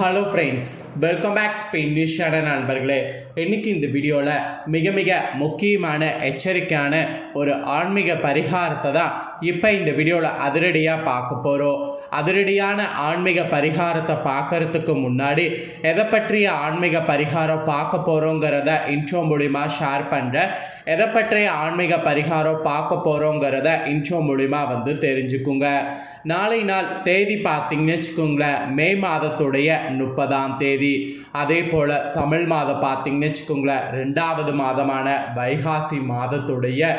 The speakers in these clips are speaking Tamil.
Hello friends welcome back Spain news channel நண்பர்களே. இன்றைக்கி இந்த வீடியோவில் மிக மிக முக்கியமான எச்சரிக்கையான ஒரு ஆன்மீக பரிகாரத்தை தான் இப்போ இந்த வீடியோவில் அதிரடியாக பார்க்க போகிறோம் அதிரடியான ஆன்மீக பரிகாரத்தை பார்க்கறதுக்கு முன்னாடி எதை பற்றிய ஆன்மீக பரிகாரம் பார்க்க போகிறோங்கிறத இன்ட்ரோ மூலிமா ஷேர் பண்ணுறேன் எதை பற்றிய ஆன்மீக பரிகாரம் பார்க்க போகிறோங்கிறத இன்ட்ரோ மூலிமா வந்து தெரிஞ்சுக்குங்க. நாளை நாள் தேதி பார்த்தீங்கன்னு வச்சுக்கோங்களேன் மே மாதத்துடைய முப்பதாம் தேதி. அதே போல் தமிழ் மாதம் பார்த்தீங்கன்னு வச்சுக்கோங்களேன் ரெண்டாவது மாதமான வைகாசி மாதத்துடைய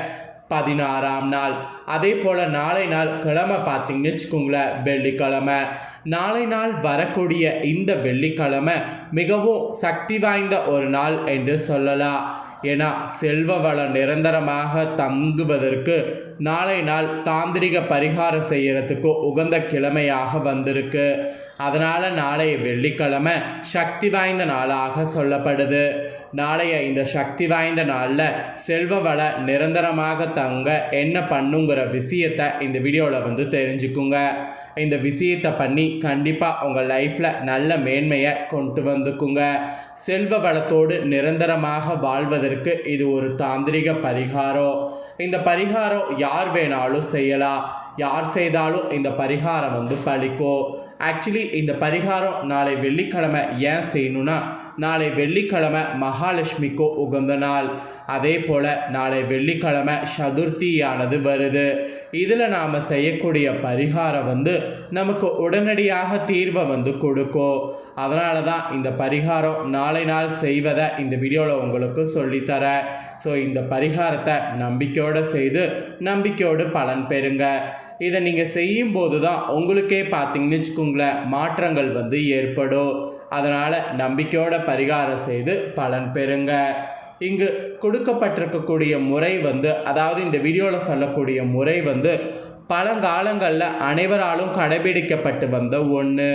பதினாறாம் நாள். அதே போல் நாளை நாள் கிழமை பார்த்தீங்கன்னு வச்சுக்கோங்களேன் வெள்ளிக்கிழமை. நாளை நாள் வரக்கூடிய இந்த வெள்ளிக்கிழமை மிகவும் சக்தி வாய்ந்த ஒரு நாள் என்று சொல்லலாம். ஏன்னா செல்வ வளம் நிரந்தரமாக தங்குவதற்கு நாளை நாள் தாந்திரிக பரிகாரம் செய்யறதுக்கு உகந்த கிழமையாக வந்திருக்கு. அதனால் நாளைய வெள்ளிக்கிழமை சக்தி வாய்ந்த நாளாக சொல்லப்படுது. நாளைய இந்த சக்தி வாய்ந்த நாளில் செல்வ வள நிரந்தரமாக தங்க என்ன பண்ணுங்கிற விஷயத்தை இந்த வீடியோவில் வந்து தெரிஞ்சுக்குங்க. இந்த விஷயத்தை பண்ணி கண்டிப்பாக உங்கள் லைஃப்பில் நல்ல மேன்மையை கொண்டு வந்துக்குங்க. செல்வ வளத்தோடு நிரந்தரமாக வாழ்வதற்கு இது ஒரு தாந்திரிக பரிகாரம். இந்த பரிகாரம் யார் வேணாலும் செய்யலாம். யார் செய்தாலும் இந்த பரிகாரம் வந்து பழிக்கும். ஆக்சுவலி இந்த பரிகாரம் நாளை வெள்ளிக்கிழமை ஏன் செய்யணும்னா நாளை வெள்ளிக்கிழமை மகாலட்சுமிக்கோ உகந்த நாள். அதே போல் நாளை வெள்ளிக்கிழமை சதுர்த்தியானது வருது. இதில் நாம் செய்யக்கூடிய பரிகாரம் வந்து நமக்கு உடனடியாக தீர்வை வந்து கொடுக்கும். அதனால தான் இந்த பரிகாரம் நாளை நாள் செய்வதை இந்த வீடியோவில் உங்களுக்கு சொல்லித்தரேன். ஸோ இந்த பரிகாரத்தை நம்பிக்கையோடு செய்து நம்பிக்கையோடு பலன் பெறுங்க. இதை நீங்கள் செய்யும்போது தான் உங்களுக்கே பார்த்தீங்கன்னு வச்சுக்கோங்களேன் மாற்றங்கள் வந்து ஏற்படும். அதனால் நம்பிக்கையோட பரிகாரம் செய்து பலன் பெறுங்க. இங்கு கொடுக்கப்பட்டிருக்கக்கூடிய முறை வந்து அதாவது இந்த வீடியோவில் சொல்லக்கூடிய முறை வந்து பழங்காலங்களில் அனைவராலும் கடைபிடிக்கப்பட்டு வந்த ஒன்று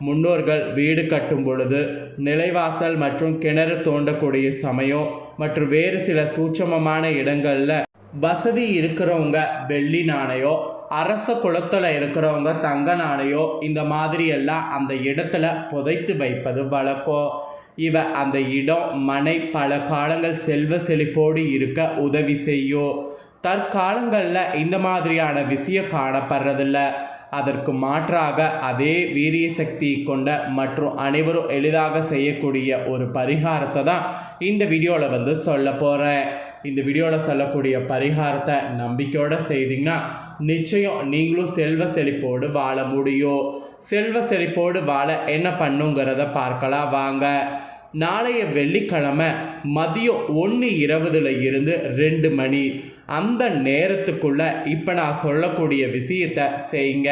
முன்னோர்கள் வீடு கட்டும் பொழுது நிலைவாசல் மற்றும் கிணறு தோண்டக்கூடிய சமயம் மற்றும் வேறு சில சூட்சமமான இடங்களில் வசதி இருக்கிறவங்க வெள்ளி நாணயம் அரச குளத்தில் இருக்கிறவங்க தங்க நாணயம் இந்த மாதிரி எல்லாம் அந்த இடத்துல புதைத்து வைப்பது வழக்கம். இவ அந்த இடம் மனை பல காலங்கள் செல்வ செழிப்போடு இருக்க உதவி செய்யும் தற்காலங்களில் இந்த மாதிரியான விஷயம் காணப்படுறதில்ல. அதற்கு மாற்றாக அதே வீரிய சக்தி கொண்ட மற்றும் அனைவரும் எளிதாக செய்யக்கூடிய ஒரு பரிகாரத்தை தான் இந்த வீடியோவில் வந்து சொல்ல போகிறேன் இந்த வீடியோவில் சொல்லக்கூடிய பரிகாரத்தை நம்பிக்கையோடு செய்தீங்கன்னா நிச்சயம் நீங்களும் செல்வ செழிப்போடு வாழ முடியும். செல்வ செழிப்போடு வாழ என்ன பண்ணுங்கிறத பார்க்கலாம். வாங்க. நாளைய வெள்ளிக்கிழமை மதியம் ஒன்று இருபதுல இருந்து ரெண்டு மணி. அந்த நேரத்துக்குள்ள இப்போ நான் சொல்லக்கூடிய விஷயத்தை செய்யுங்க.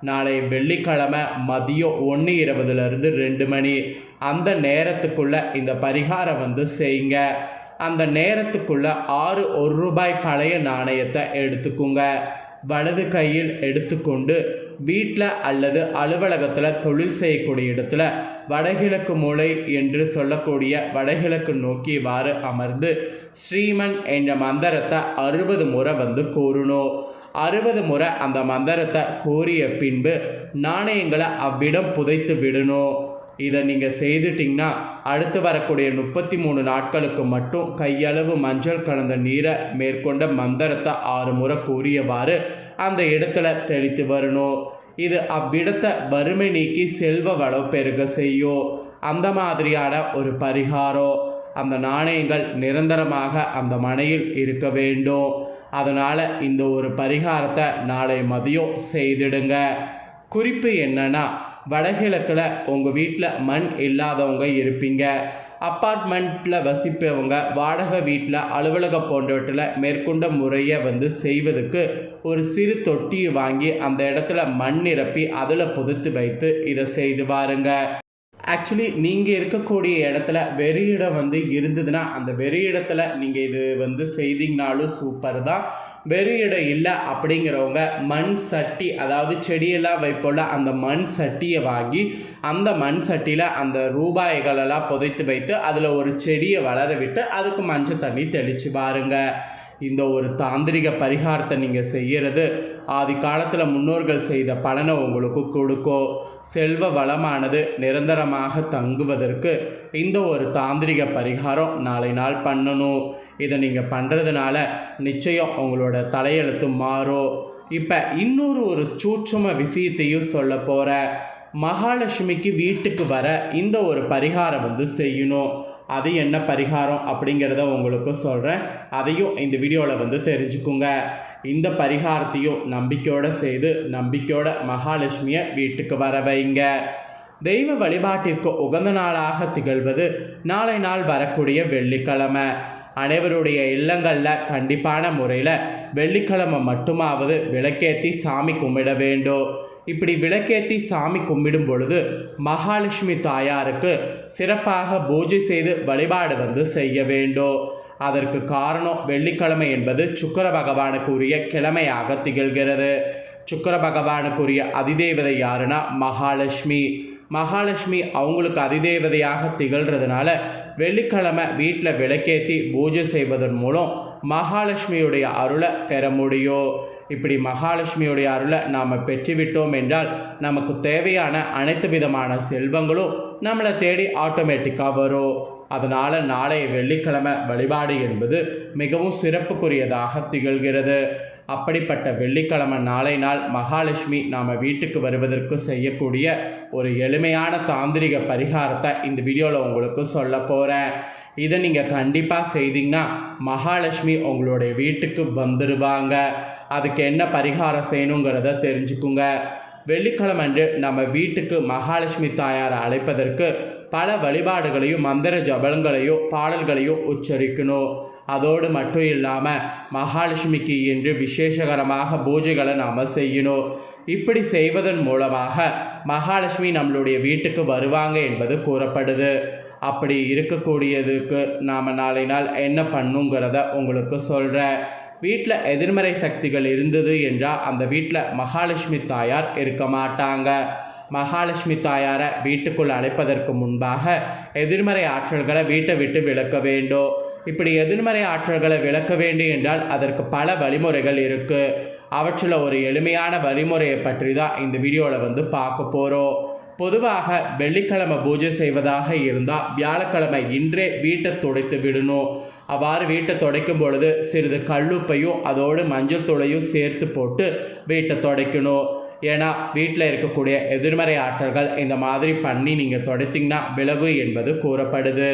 நாளை வெள்ளிக்கிழமை மதியம் ஒன்று இருபதுலேருந்து ரெண்டு மணி. அந்த நேரத்துக்குள்ள இந்த பரிகாரம் வந்து செய்யுங்க. அந்த நேரத்துக்குள்ள ஆறு ஒரு ரூபாய் பழைய நாணயத்தை எடுத்துக்கோங்க. வலது கையில் எடுத்துக்கொண்டு வீட்டில் அல்லது அலுவலகத்தில் தொழில் செய்யக்கூடிய இடத்துல வடகிழக்கு மூலை என்று சொல்லக்கூடிய வடகிழக்கு நோக்கிவாறு அமர்ந்து ஸ்ரீமன் என்ற மந்திரத்தை அறுபது முறை வந்து கூறணும். அறுபது முறை அந்த மந்திரத்தை கூறிய பின்பு நாணயங்களை அவ்விடம் புதைத்து விடணும். இதை நீங்கள் செய்துட்டிங்கன்னா அடுத்து வரக்கூடிய முப்பத்தி மூணு நாட்களுக்கு மட்டும் கையளவு மஞ்சள் கலந்த நீரை மேற்கொண்ட மந்திரத்தை ஆறு முறை கூறியவாறு அந்த இடத்துல தெளித்து வரணும். இது அவ்விடத்தை வறுமை நீக்கி செல்வ வளம் பெருக செய்யும். அந்த மாதிரியான ஒரு பரிகாரம் அந்த நாணயங்கள் நிரந்தரமாக அந்த மனையில் இருக்க வேண்டும். அதனால் இந்த ஒரு பரிகாரத்தை நாளை மதியம் செய்திடுங்க. குறிப்பு என்னென்னா வடகிழக்கில் உங்கள் வீட்டில் மண் இல்லாதவங்க இருப்பீங்க. அப்பார்ட்மெண்ட்டில் வசிப்பவங்க வாடகை வீட்டில் அலுவலகம் போன்றவற்றில் மேற்கொண்ட முறையை வந்து செய்வதுக்கு ஒரு சிறு தொட்டியை வாங்கி அந்த இடத்துல மண் நிரப்பி அதில் புதைத்து வைத்து இதை செய்து பாருங்க. ஆக்சுவலி நீங்கள் இருக்கக்கூடிய இடத்துல வெறியிடம் வந்து இருந்ததுன்னா அந்த வெறி நீங்கள் இது வந்து செய்தீங்கனாலும் சூப்பர் தான். வெறும் இடம் இல்லை அப்படிங்கிறவங்க மண் சட்டி அதாவது செடியெல்லாம் வைப்போல அந்த மண் சட்டியை வாங்கி அந்த மண் சட்டியில் அந்த ரூபாய்களெல்லாம் புதைத்து வைத்து அதில் ஒரு செடியை வளர விட்டு அதுக்கு மஞ்சள் தண்ணி தெளித்து பாருங்க. இந்த ஒரு தாந்திரிக பரிகாரத்தை நீங்கள் செய்கிறது ஆதி காலத்தில் முன்னோர்கள் செய்த பலனை உங்களுக்கு கொடுக்கும் செல்வ வளமானது நிரந்தரமாக தங்குவதற்கு இந்த ஒரு தாந்திரிக பரிகாரம் நாளை நாள் பண்ணணும். இதை நீங்கள் பண்ணுறதுனால நிச்சயம் உங்களோட தலையெழுத்து மாறும் இப்போ இன்னொரு ஒரு சூட்சும விஷயத்தையும் சொல்ல போகிற மகாலட்சுமிக்கு வீட்டுக்கு வர இந்த ஒரு பரிகாரம் வந்து செய்யணும். அது என்ன பரிகாரம் அப்படிங்கிறத உங்களுக்கு சொல்கிறேன் அதையும் இந்த வீடியோவில் வந்து தெரிஞ்சுக்குங்க. இந்த பரிகாரத்தையும் நம்பிக்கையோடு செய்து நம்பிக்கையோட மகாலட்சுமியை வீட்டுக்கு வர வைங்க. தெய்வ வழிபாட்டிற்கு உகந்த நாளாக திகழ்வது நாளை நாள் வரக்கூடிய வெள்ளிக்கிழமை. அனைவருடைய இல்லங்களில் கண்டிப்பான முறையில் வெள்ளிக்கிழமை மட்டுமாவது விளக்கேற்றி சாமி கும்பிட வேண்டும். இப்படி விளக்கேற்றி சாமி கும்பிடும் பொழுது மகாலட்சுமி தாயாருக்கு சிறப்பாக பூஜை செய்து வழிபாடு வந்து செய்ய வேண்டும். அதற்கு காரணம் வெள்ளிக்கிழமை என்பது சுக்கர பகவானுக்குரிய கிழமையாக திகழ்கிறது. சுக்கர பகவானுக்குரிய அதிதேவதை யாருன்னா மகாலட்சுமி. மகாலட்சுமி அவங்களுக்கு அதிதேவதையாக திகழ்கிறதுனால வெள்ளிக்கிழமை வீட்டில் விளக்கேற்றி பூஜை செய்வதன் மூலம் மகாலட்சுமியுடைய அருளை பெற முடியும். இப்படி மகாலட்சுமியுடைய அருளை நாம் பெற்றுவிட்டோம் என்றால் நமக்கு தேவையான அனைத்து விதமான செல்வங்களும் நம்மளை தேடி ஆட்டோமேட்டிக்காக வரும். அதனால் நாளைய வெள்ளிக்கிழமை வழிபாடு என்பது மிகவும் சிறப்புக்குரியதாக திகழ்கிறது. அப்படிப்பட்ட வெள்ளிக்கிழமை நாளை நாள் மகாலட்சுமி நாம் வீட்டுக்கு வருவதற்கு செய்யக்கூடிய ஒரு எளிமையான தாந்திரிக பரிகாரத்தை இந்த வீடியோவில் உங்களுக்கு சொல்ல போகிறேன் இதை நீங்கள் கண்டிப்பாக செய்தீங்கன்னா மகாலட்சுமி உங்களுடைய வீட்டுக்கு வந்துடுவாங்க அதுக்கு என்ன பரிகாரம் செய்யணுங்கிறத தெரிஞ்சுக்குங்க. வெள்ளிக்கிழமன்று நம்ம வீட்டுக்கு மகாலட்சுமி தாயாரை அழைப்பதற்கு பல வழிபாடுகளையும் மந்திர ஜபலங்களையும் பாடல்களையும் உச்சரிக்கணும். அதோடு மட்டும் இல்லாமல் மகாலட்சுமிக்கு என்று விசேஷகரமாக பூஜைகளை நாம் செய்யணும். இப்படி செய்வதன் மூலமாக மகாலட்சுமி நம்மளுடைய வீட்டுக்கு வருவாங்க என்பது கூறப்படுது. அப்படி இருக்கக்கூடியதுக்கு நாம் நாளை நாள் என்ன பண்ணுங்கிறத உங்களுக்கு சொல்கிறேன் வீட்டில் எதிர்மறை சக்திகள் இருந்தது என்றால் அந்த வீட்டில் மகாலட்சுமி தாயார் இருக்க மாட்டாங்க. மகாலட்சுமி தாயாரை வீட்டுக்குள் அழைப்பதற்கு முன்பாக எதிர்மறை ஆற்றல்களை வீட்டை விட்டு விளக்க வேண்டும். இப்படி எதிர்மறை ஆற்றல்களை விளக்க வேண்டும் என்றால் அதற்கு பல வழிமுறைகள் இருக்குது அவற்றில் ஒரு எளிமையான வழிமுறையை பற்றி தான் இந்த வீடியோவில் வந்து பார்க்க போகிறோம் பொதுவாக வெள்ளிக்கிழமை பூஜை செய்வதாக இருந்தால் வியாழக்கிழமை இன்றே வீட்டை துடைத்து விடணும். அவ்வாறு வீட்டை துடைக்கும் பொழுது சிறிது கல்லுப்பையும் அதோடு மஞ்சள் தூளையும் சேர்த்து போட்டு வீட்டை துடைக்கணும். ஏன்னா வீட்டில் இருக்கக்கூடிய எதிர்மறை ஆற்றல்கள் இந்த மாதிரி பண்ணி நீங்கள் துடைத்திங்கன்னா விலகு என்பது கூறப்படுது.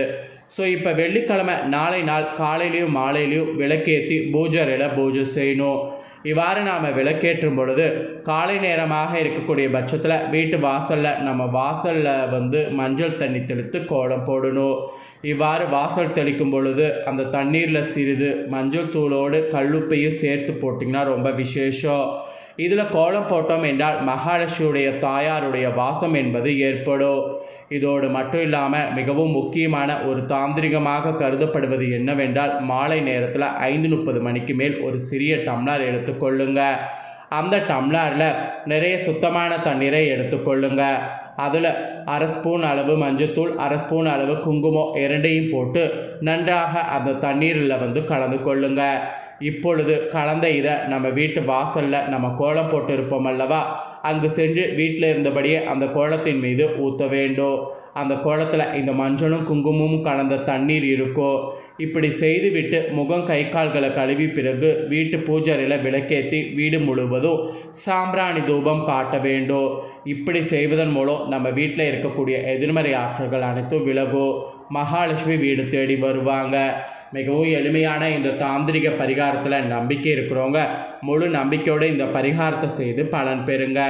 ஸோ இப்போ வெள்ளிக்கிழமை நாளை நாள் காலையிலையும் மாலையிலையும் விளக்கேற்றி பூஜை அறையில் பூஜை செய்யணும். இவ்வாறு நாம் விளக்கேற்றும் பொழுது காலை நேரமாக இருக்கக்கூடிய பட்சத்தில் வீட்டு வாசலில் நம்ம வாசலில் வந்து மஞ்சள் தண்ணி தெளித்து கோலம் போடணும். இவ்வாறு வாசல் தெளிக்கும் பொழுது அந்த தண்ணீரில் சிறிது மஞ்சள் தூளோடு கல்லுப்பையும் சேர்த்து போட்டிங்கன்னா ரொம்ப விசேஷம். இதில் கோலம் போட்டோம் என்றால் மகாலட்சுமியுடைய தாயாருடைய வாசம் என்பது ஏற்படும். இதோடு மட்டும் இல்லாமல் மிகவும் முக்கியமான ஒரு தாந்திரிகமாக கருதப்படுவது என்னவென்றால் மாலை நேரத்தில் ஐந்து முப்பது மணிக்கு மேல் ஒரு சிறிய டம்ளர் எடுத்துக்கொள்ளுங்க அந்த டம்ளரில் நிறைய சுத்தமான தண்ணீரை எடுத்துக்கொள்ளுங்க அதில் அரை ஸ்பூன் அளவு மஞ்சத்தூள் அரை ஸ்பூன் அளவு குங்குமம் இரண்டையும் போட்டு நன்றாக அந்த தண்ணீரில் வந்து கலந்து கொள்ளுங்க. இப்பொழுது கலந்த இதை நம்ம வீட்டு வாசலில் நம்ம கோலம் போட்டு இருப்போம் அல்லவா? அங்கு சென்று வீட்டில் இருந்தபடியே அந்த கோலத்தின் மீது ஊற்ற வேண்டும். அந்த கோலத்தில் இந்த மஞ்சளும் குங்குமமும் கலந்த தண்ணீர் இருக்கோ? இப்படி செய்துவிட்டு முகம் கை கால்களை கழுவி பிறகு வீட்டு பூஜையில் விளக்கேற்றி வீடு முழுவதும் சாம்பிராணி தூபம் காட்ட வேண்டும் இப்படி செய்வதன் மூலம் நம்ம வீட்டில் இருக்கக்கூடிய எதிர்மறை ஆற்றல்கள் அனைத்தும் விலகும் மகாலட்சுமி வீடு தேடி வருவாங்க. மிகவும் எளிமையான இந்த தாந்திரிக பரிகாரத்தில் நம்பிக்கை இருக்கிறவங்க முழு நம்பிக்கையோடு இந்த பரிகாரத்தை செய்து பலன் பெறுங்க.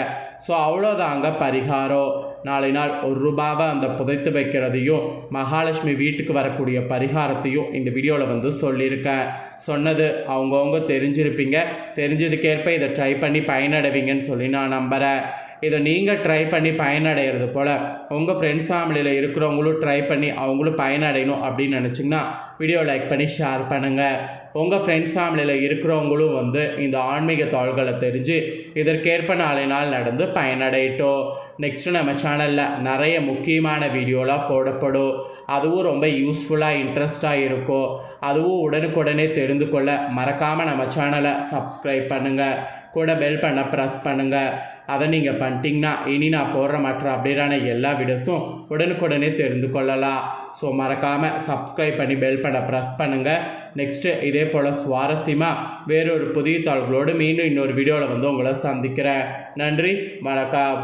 ஸோ அவ்வளோதாங்க பரிகாரம். நாளை நாள் ஒரு ரூபாவை அந்த புதைத்து வைக்கிறதையும் மகாலட்சுமி வீட்டுக்கு வரக்கூடிய பரிகாரத்தையும் இந்த வீடியோவில் வந்து சொல்லியிருக்கேன் சொன்னது அவங்கவுங்க தெரிஞ்சிருப்பீங்க. தெரிஞ்சதுக்கேற்ப இதை ட்ரை பண்ணி பயனடைவீங்கன்னு சொல்லி நான் நம்புகிறேன் இதை நீங்கள் ட்ரை பண்ணி பயனடைகிறது போல் உங்கள் ஃப்ரெண்ட்ஸ் ஃபேமிலியில் இருக்கிறவங்களும் ட்ரை பண்ணி அவங்களும் பயனடையணும் அப்படின்னு நினச்சிங்கன்னா வீடியோ லைக் பண்ணி ஷேர் பண்ணுங்கள் உங்கள் ஃப்ரெண்ட்ஸ் ஃபேமிலியில் இருக்கிறவங்களும் வந்து இந்த ஆன்மீக தாள்களை தெரிஞ்சு இதற்கேற்ப நாளை நாள் நடந்து பயனடையட்டும். நெக்ஸ்ட்டு நம்ம சேனலில் நிறைய முக்கியமான வீடியோலாம் போடப்படும். அதுவும் ரொம்ப யூஸ்ஃபுல்லாக இன்ட்ரெஸ்டாக இருக்கும். அதுவும் உடனுக்குடனே தெரிந்து கொள்ள மறக்காமல் நம்ம சேனலை சப்ஸ்கிரைப் பண்ணுங்கள் கூட பெல் பண்ண ப்ரெஸ் பண்ணுங்கள் அதை நீங்கள் பண்ணிட்டீங்கன்னா இனி நான் போடுற மற்ற அப்டேட்டான எல்லா வீடியோஸும் உடனுக்குடனே தெரிந்து கொள்ளலாம். ஸோ மறக்காமல் சப்ஸ்கிரைப் பண்ணி பெல் பண்ண ப்ரெஸ் பண்ணுங்கள் நெக்ஸ்ட்டு இதே போல் சுவாரஸ்யமாக வேறொரு புதிய தாள்களோடு மீண்டும் இன்னொரு வீடியோவில் வந்து உங்களை சந்திக்கிறேன். நன்றி வணக்கம்.